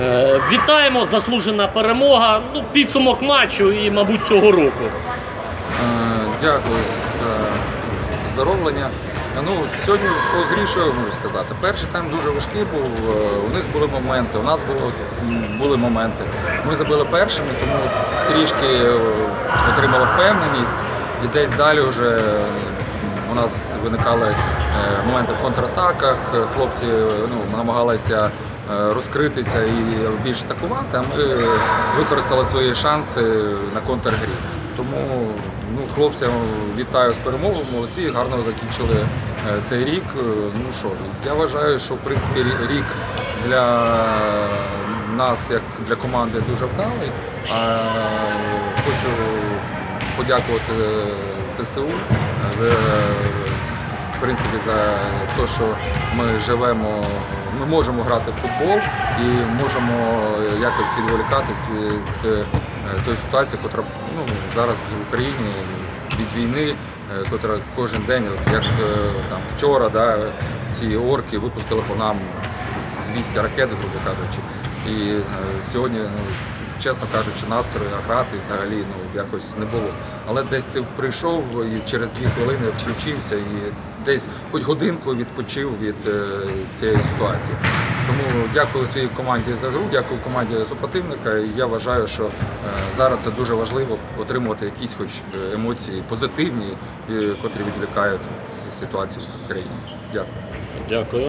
Е, Вітаємо, заслужена перемога. Ну, підсумок матчу і, мабуть, цього року. Е, Дякую за здоровлення. Ну, сьогодні по грі, що я можу сказати? Перший тайм дуже важкий був, е, у них були моменти, у нас було, були моменти. Ми забили першими, тому трішки отримали впевненість. І десь далі вже у нас виникали е, моменти в контратаках. Хлопці ну, намагалися е, розкритися і більше атакувати, а ми використали свої шанси на контргрі. Тому ну, хлопцям вітаю з перемогою, молодці, гарно закінчили е, цей рік. Ну що, я вважаю, що в принципі рік для нас, як для команди, дуже вдалий. А хочу подякувати ЗСУ за в принципі за те, що ми живемо, ми можемо грати в футбол і можемо якось відволікатись від е, тої ситуації, яка ну, зараз в Україні від війни, е, котра кожен день, як е, там вчора, да, ці орки випустили по нам 200 ракет, грубо кажучи. І е, сьогодні, ну, чесно кажучи, настрою грати взагалі ну, якось не було. Але десь ти прийшов і через дві хвилини включився і десь хоч годинку відпочив від е, цієї ситуації. Тому дякую своїй команді за гру, дякую команді супротивника. І я вважаю, що е, зараз це дуже важливо отримувати якісь хоч е, емоції позитивні, е, котрі відвлікають ці ситуації в країні. Дякую. Дякую.